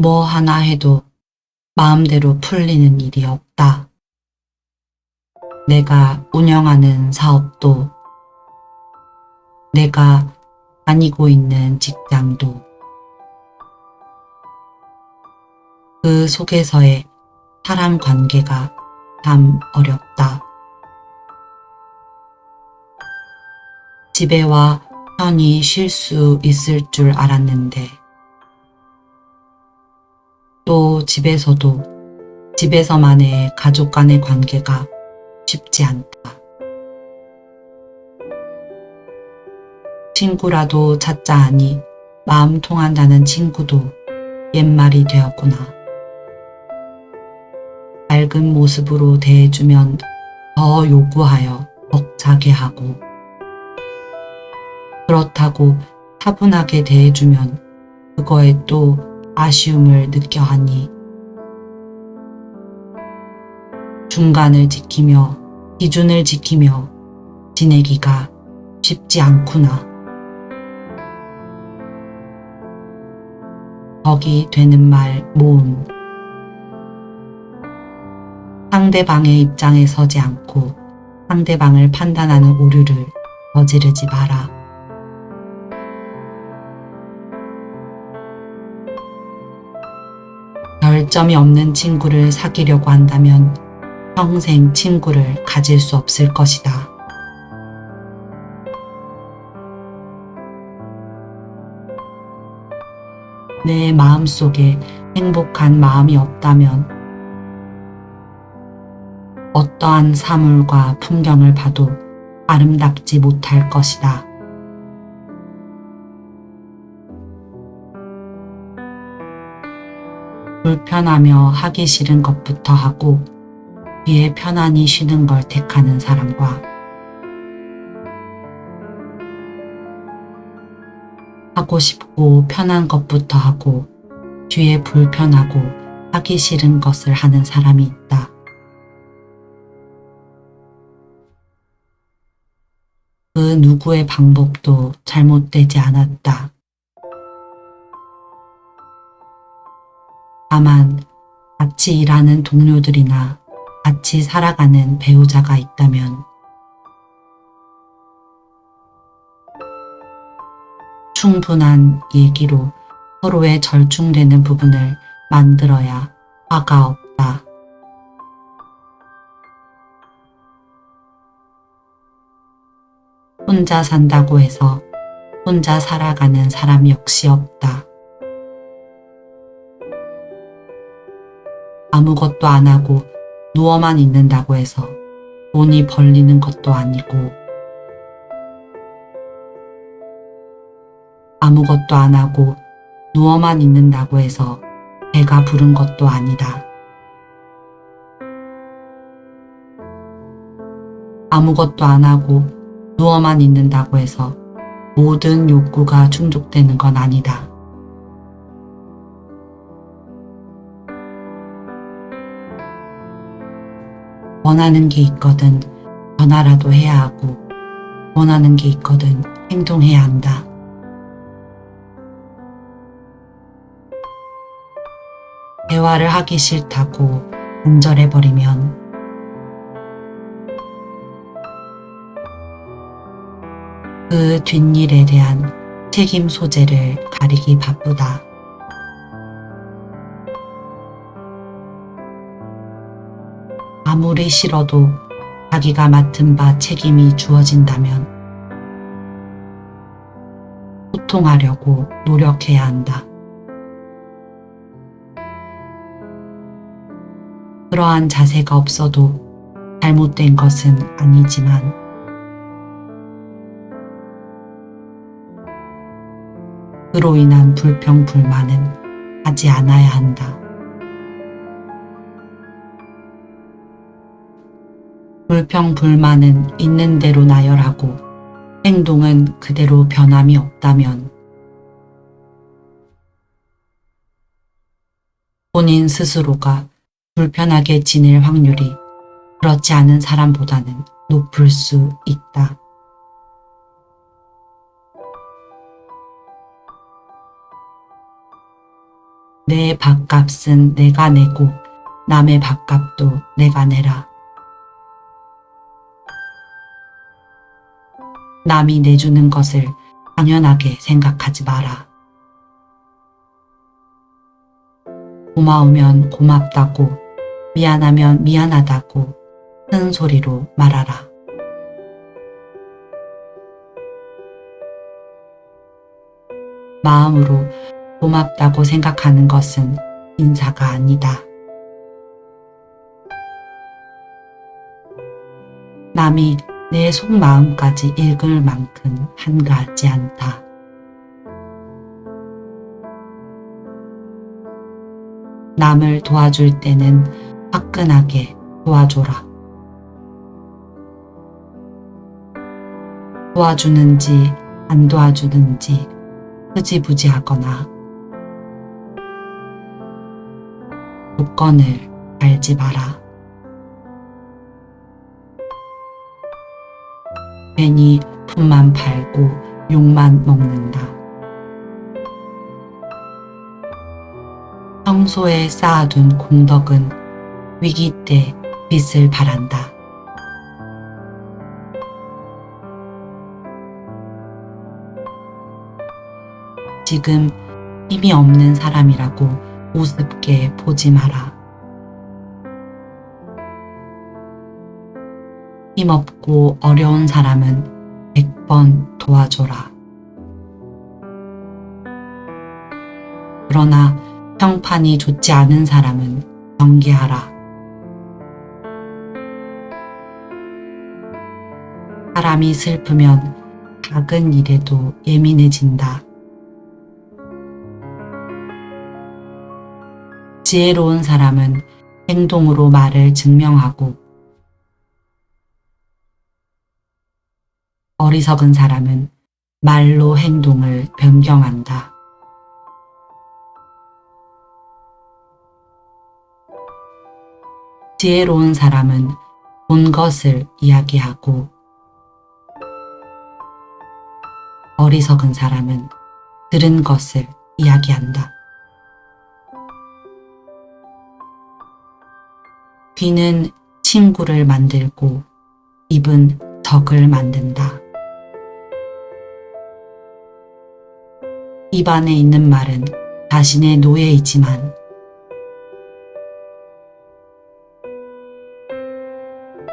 뭐 하나 해도 마음대로 풀리는 일이 없다. 내가 운영하는 사업도, 내가 다니고 있는 직장도, 그 속에서의 사람 관계가 참 어렵다. 집에 와 편히 쉴 수 있을 줄 알았는데, 또 집에서도 집에서만의 가족 간의 관계가 쉽지 않다. 친구라도 찾자 하니 마음 통한다는 친구도 옛말이 되었구나. 밝은 모습으로 대해주면 더 요구하여 벅차게 하고 그렇다고 차분하게 대해주면 그거에 또 아쉬움을 느껴 하니 중간을 지키며 기준을 지키며 지내기가 쉽지 않구나. 덕이 되는 말 모음. 상대방의 입장에 서지 않고 상대방을 판단하는 오류를 저지르지 마라. 별점이 없는 친구를 사귀려고 한다면 평생 친구를 가질 수 없을 것이다. 내 마음 속에 행복한 마음이 없다면 어떠한 사물과 풍경을 봐도 아름답지 못할 것이다. 불편하며 하기 싫은 것부터 하고 뒤에 편안히 쉬는 걸 택하는 사람과 하고 싶고 편한 것부터 하고 뒤에 불편하고 하기 싫은 것을 하는 사람이 있다. 그 누구의 방법도 잘못되지 않았다. 다만 같이 일하는 동료들이나 같이 살아가는 배우자가 있다면 충분한 얘기로 서로의 절충되는 부분을 만들어야 화가 없다. 혼자 산다고 해서 혼자 살아가는 사람 역시 없다. 아무것도 안 하고 누워만 있는다고 해서 돈이 벌리는 것도 아니고 아무것도 안 하고 누워만 있는다고 해서 배가 부른 것도 아니다. 아무것도 안 하고 누워만 있는다고 해서 모든 욕구가 충족되는 건 아니다. 원하는 게 있거든 전화라도 해야 하고 원하는 게 있거든 행동해야 한다. 대화를 하기 싫다고 단절해버리면 그 뒷일에 대한 책임 소재를 가리기 바쁘다. 아무리 싫어도 자기가 맡은 바 책임이 주어진다면 소통하려고 노력해야 한다. 그러한 자세가 없어도 잘못된 것은 아니지만 그로 인한 불평, 불만은 하지 않아야 한다. 불평, 불만은 있는 대로 나열하고 행동은 그대로 변함이 없다면 본인 스스로가 불편하게 지낼 확률이 그렇지 않은 사람보다는 높을 수 있다. 내 밥값은 내가 내고 남의 밥값도 내가 내라. 남이 내주는 것을 당연하게 생각하지 마라. 고마우면 고맙다고, 미안하면 미안하다고 큰 소리로 말하라. 마음으로 고맙다고 생각하는 것은 인사가 아니다. 남이 내 속마음까지 읽을 만큼 한가하지 않다. 남을 도와줄 때는 화끈하게 도와줘라. 도와주는지 안 도와주는지 흐지부지하거나 조건을 알지 마라. 괜히 품만 팔고 욕만 먹는다. 평소에 쌓아둔 공덕은 위기 때 빛을 발한다. 지금 힘이 없는 사람이라고 우습게 보지 마라. 힘없고 어려운 사람은 100번 도와줘라. 그러나 평판이 좋지 않은 사람은 경계하라. 사람이 슬프면 작은 일에도 예민해진다. 지혜로운 사람은 행동으로 말을 증명하고 어리석은 사람은 말로 행동을 변경한다. 지혜로운 사람은 본 것을 이야기하고 어리석은 사람은 들은 것을 이야기한다. 귀는 친구를 만들고 입은 적을 만든다. 입 안에 있는 말은 자신의 노예이지만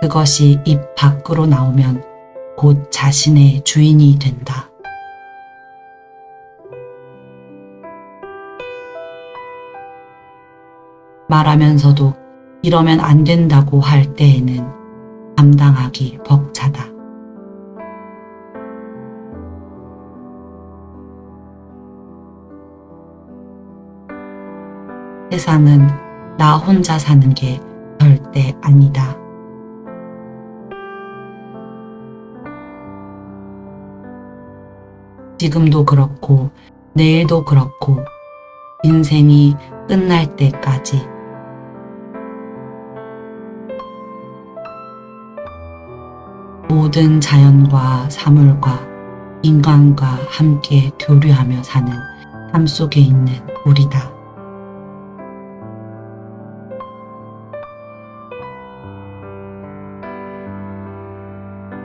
그것이 입 밖으로 나오면 곧 자신의 주인이 된다. 말하면서도 이러면 안 된다고 할 때에는 감당하기 벅차다. 세상은 나 혼자 사는 게 절대 아니다. 지금도 그렇고 내일도 그렇고 인생이 끝날 때까지 모든 자연과 사물과 인간과 함께 교류하며 사는 삶 속에 있는 우리다.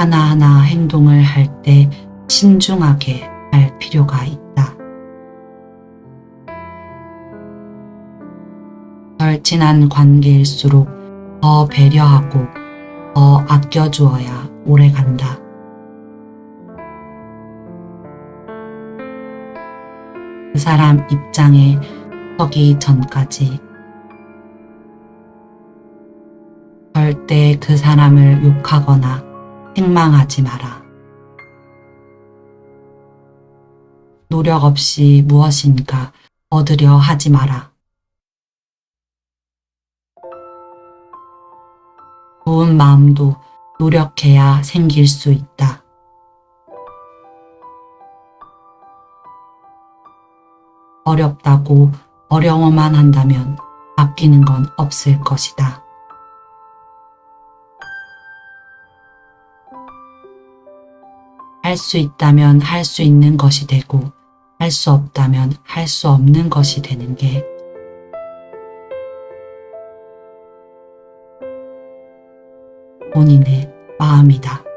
하나하나 행동을 할 때 신중하게 할 필요가 있다. 절친한 관계일수록 더 배려하고 더 아껴주어야 오래 간다. 그 사람 입장에 서기 전까지 절대 그 사람을 욕하거나 책망하지 마라. 노력 없이 무엇인가 얻으려 하지 마라. 좋은 마음도 노력해야 생길 수 있다. 어렵다고 어려워만 한다면 바뀌는 건 없을 것이다. 할 수 있다면 할 수 있는 것이 되고 할 수 없다면 할 수 없는 것이 되는 게 본인의 마음이다.